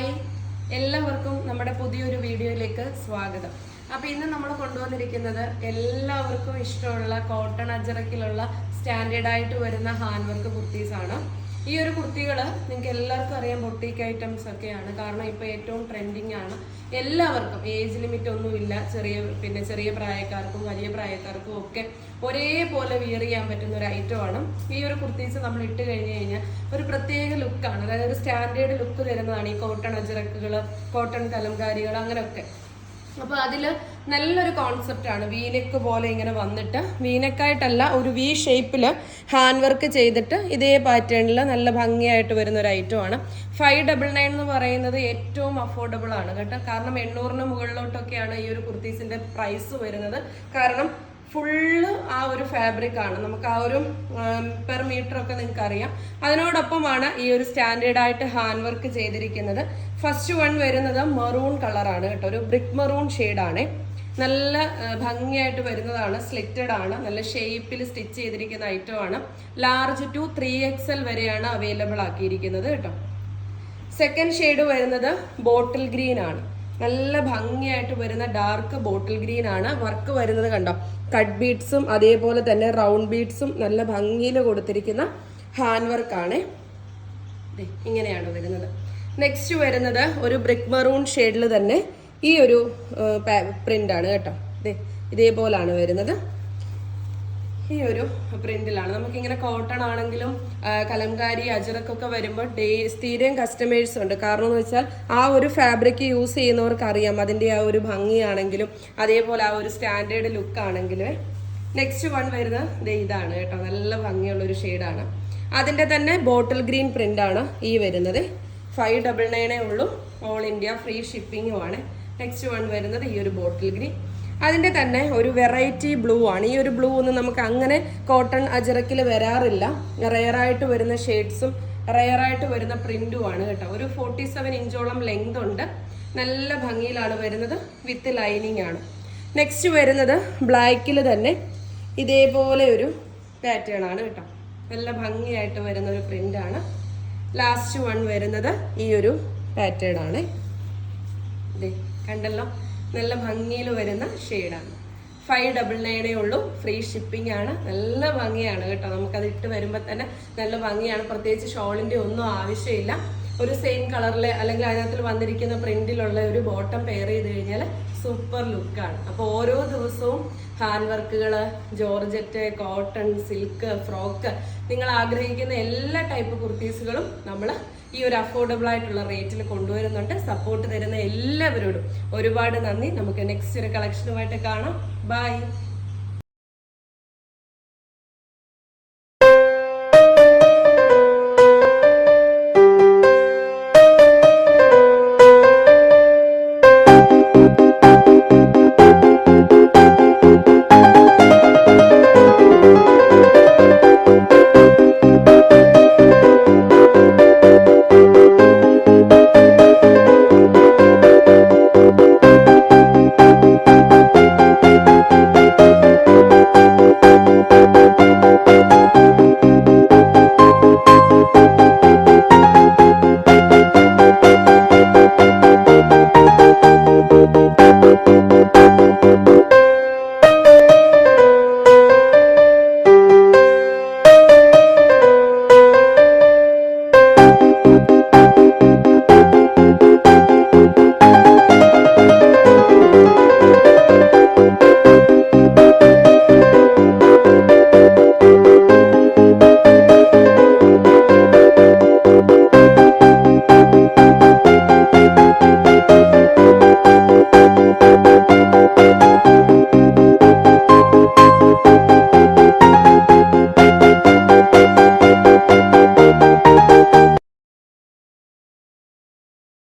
Hi. എല്ലാവർക്കും നമ്മുടെ പുതിയൊരു വീഡിയോയിലേക്ക് സ്വാഗതം. അപ്പോൾ ഇന്ന് നമ്മൾ കൊണ്ടുവന്നിരിക്കുന്നത് എല്ലാവർക്കും ഇഷ്ടമുള്ള കോട്ടൺ അജറക്കിലുള്ള സ്റ്റാൻഡേർഡായിട്ട് വരുന്ന ഹാൻഡ് വർക്ക് കുർത്തീസ് ആണ് ഈ ഒരു കുർത്തികൾ നിങ്ങൾക്ക് എല്ലാവർക്കും അറിയാം ബൊട്ടീക്ക് ഐറ്റംസ് ഒക്കെയാണ്. കാരണം ഇപ്പോൾ ഏറ്റവും ട്രെൻഡിങ് ആണ്. എല്ലാവർക്കും ഏജ് ലിമിറ്റ് ഒന്നുമില്ല. ചെറിയ പിന്നെ ചെറിയ പ്രായക്കാർക്കും വലിയ പ്രായക്കാർക്കും ഒക്കെ ഒരേപോലെ വിയർ ചെയ്യാൻ പറ്റുന്ന ഒരു ഐറ്റമാണ് ഈ ഒരു കുർത്തീസ് നമ്മൾ ഇട്ട് കഴിഞ്ഞ് കഴിഞ്ഞാൽ ഒരു പ്രത്യേക ലുക്കാണ് അതായത് ഒരു സ്റ്റാൻഡേർഡ് ലുക്ക് തരുന്നതാണ് ഈ കോട്ടൺ അജറക്കുകൾ കോട്ടൺ കലംകാരികൾ അങ്ങനെയൊക്കെ അപ്പൊ അതിൽ നല്ലൊരു കോൺസെപ്റ്റ് ആണ്. വീനെക്ക് പോലെ ഇങ്ങനെ വന്നിട്ട് വീനെക്കായിട്ടല്ല ഒരു വി ഷേപ്പിൽ ഹാൻഡ് വർക്ക് ചെയ്തിട്ട് ഇതേ പാറ്റേണിൽ നല്ല ഭംഗിയായിട്ട് വരുന്ന ഒരു ഐറ്റം ആണ്. ഫൈവ് ഡബിൾ നയൻ എന്ന് പറയുന്നത് ഏറ്റവും അഫോർഡബിൾ ആണ് കേട്ടോ. കാരണം എണ്ണൂറിന് മുകളിലോട്ടൊക്കെയാണ് ഈ ഒരു കുർത്തീസിന്റെ പ്രൈസ് വരുന്നത്. കാരണം ഫുള്ള് ആ ഒരു ഫാബ്രിക് ആണ്. നമുക്ക് ആ ഒരു പെർ മീറ്റർ ഒക്കെ നിങ്ങൾക്ക് അറിയാം അതിനോടൊപ്പമാണ് ഈ ഒരു സ്റ്റാൻഡേർഡ് ആയിട്ട് ഹാൻഡ് വർക്ക് ചെയ്തിരിക്കുന്നത്. ഫസ്റ്റ് വൺ വരുന്നത് മെറൂൺ കളറാണ് കേട്ടോ. ഒരു ബ്രിക്ക് മെറൂൺ ആണ്. നല്ല ഭംഗിയായിട്ട് വരുന്നതാണ്. സ്ലിറ്റഡ് ആണ്. നല്ല ഷേപ്പിൽ സ്റ്റിച്ച് ചെയ്തിരിക്കുന്ന ഐറ്റം ആണ്. Large to three X L വരെയാണ് അവൈലബിൾ ആക്കിയിരിക്കുന്നത് കേട്ടോ. സെക്കൻഡ് ഷെയ്ഡ് വരുന്നത് ബോട്ടിൽ ഗ്രീൻ ആണ്. നല്ല ഭംഗിയായിട്ട് വരുന്ന ഡാർക്ക് ബോട്ടിൽ ഗ്രീൻ ആണ്. വർക്ക് വരുന്നത് കണ്ടോ? കട്ട് ബീഡ്സും അതേപോലെ തന്നെ റൗണ്ട് ബീഡ്സും നല്ല ഭംഗിയിൽ കൊടുത്തിരിക്കുന്ന ഹാൻഡ് വർക്കാണ് ഇങ്ങനെയാണ് വരുന്നത്. നെക്സ്റ്റ് വരുന്നത് ഒരു ബ്രിക്ക് മറൂൺ ഷെയ്ഡിൽ തന്നെ ഈ ഒരു പ്രിന്റ് ആണ് കേട്ടോ. ഇതേപോലാണ് വരുന്നത്. ഈ ഒരു പ്രിന്റിലാണ് നമുക്കിങ്ങനെ കോട്ടൺ ആണെങ്കിലും കലംകാരി അജറക്കൊക്കെ വരുമ്പോൾ ഡേ സ്ഥിരം കസ്റ്റമേഴ്സ് ഉണ്ട്. കാരണം എന്ന് വെച്ചാൽ ആ ഒരു ഫാബ്രിക് യൂസ് ചെയ്യുന്നവർക്ക് അറിയാം അതിന്റെ ആ ഒരു ഭംഗിയാണെങ്കിലും അതേപോലെ ആ ഒരു സ്റ്റാൻഡേർഡ് ലുക്ക് ആണെങ്കിലും. നെക്സ്റ്റ് വൺ വരുന്നത് ഇതാണ് കേട്ടോ. നല്ല ഭംഗിയുള്ള ഒരു ഷെയ്ഡാണ് അതിന്റെ തന്നെ ബോട്ടിൽ ഗ്രീൻ പ്രിന്റ് ആണ് ഈ വരുന്നത്. ഫൈവ് ഡബിൾ നയനേ ഉള്ളൂ. ഓൾ ഇന്ത്യ ഫ്രീ ഷിപ്പിങ്ങുമാണ് നെക്സ്റ്റ് വൺ വരുന്നത് ഈ ഒരു ബോട്ടിൽ ഗ്രീൻ അതിന്റെ തന്നെ ഒരു വെറൈറ്റി ബ്ലൂ ആണ്. ഈ ഒരു ബ്ലൂ ഒന്നും നമുക്ക് അങ്ങനെ കോട്ടൺ അജറക്കിൽ വരാറില്ല. റെയറായിട്ട് വരുന്ന ഷെയ്ഡ്സും റെയറായിട്ട് വരുന്ന പ്രിന്റും ആണ് കേട്ടോ. ഒരു ഫോർട്ടി സെവൻ ഇഞ്ചോളം ലെങ്ത് ഉണ്ട്. നല്ല ഭംഗിയിലാണ് വരുന്നത്. വിത്ത് ലൈനിങ് ആണ്. നെക്സ്റ്റ് വരുന്നത് ബ്ലാക്കിൽ തന്നെ ഇതേപോലെ ഒരു പാറ്റേൺ ആണ് കേട്ടോ. നല്ല ഭംഗിയായിട്ട് വരുന്ന ഒരു പ്രിന്റ് ആണ്. ലാസ്റ്റ് വൺ വരുന്നത് ഈ ഒരു പാറ്റേൺ ആണ്. കണ്ടല്ലോ? നല്ല ഭംഗിയിൽ വരുന്ന ഷെയ്ഡാണ് ഫൈവ് ഡബിൾ നയനേ ഉള്ളൂ. ഫ്രീ ഷിപ്പിംഗ് ആണ്. നല്ല ഭംഗിയാണ് കേട്ടോ. നമുക്കത് ഇട്ട് വരുമ്പോൾ തന്നെ നല്ല ഭംഗിയാണ്. പ്രത്യേകിച്ച് ഷോളിന്റെ ഒന്നും ആവശ്യമില്ല. ഒരു സെയിം കളറിലെ അല്ലെങ്കിൽ അതിനകത്ത് വന്നിരിക്കുന്ന പ്രിന്റിലുള്ള ഒരു ബോട്ടം പെയർ ചെയ്ത് കഴിഞ്ഞാൽ സൂപ്പർ ലുക്കാണ് അപ്പോൾ ഓരോ ദിവസവും ഹാൻഡ് വർക്കുകൾ ജോർജറ്റ് കോട്ടൺ സിൽക്ക് ഫ്രോക്ക് നിങ്ങൾ ആഗ്രഹിക്കുന്ന എല്ലാ ടൈപ്പ് കുർത്തീസുകളും നമ്മൾ ഈ ഒരു അഫോർഡബിൾ ആയിട്ടുള്ള റേറ്റിൽ കൊണ്ടുവരുന്നുണ്ട്. സപ്പോർട്ട് തരുന്ന എല്ലാവരോടും ഒരുപാട് നന്ദി. നമുക്ക് നെക്സ്റ്റ് ഒരു കളക്ഷനുമായിട്ട് കാണാം. ബൈ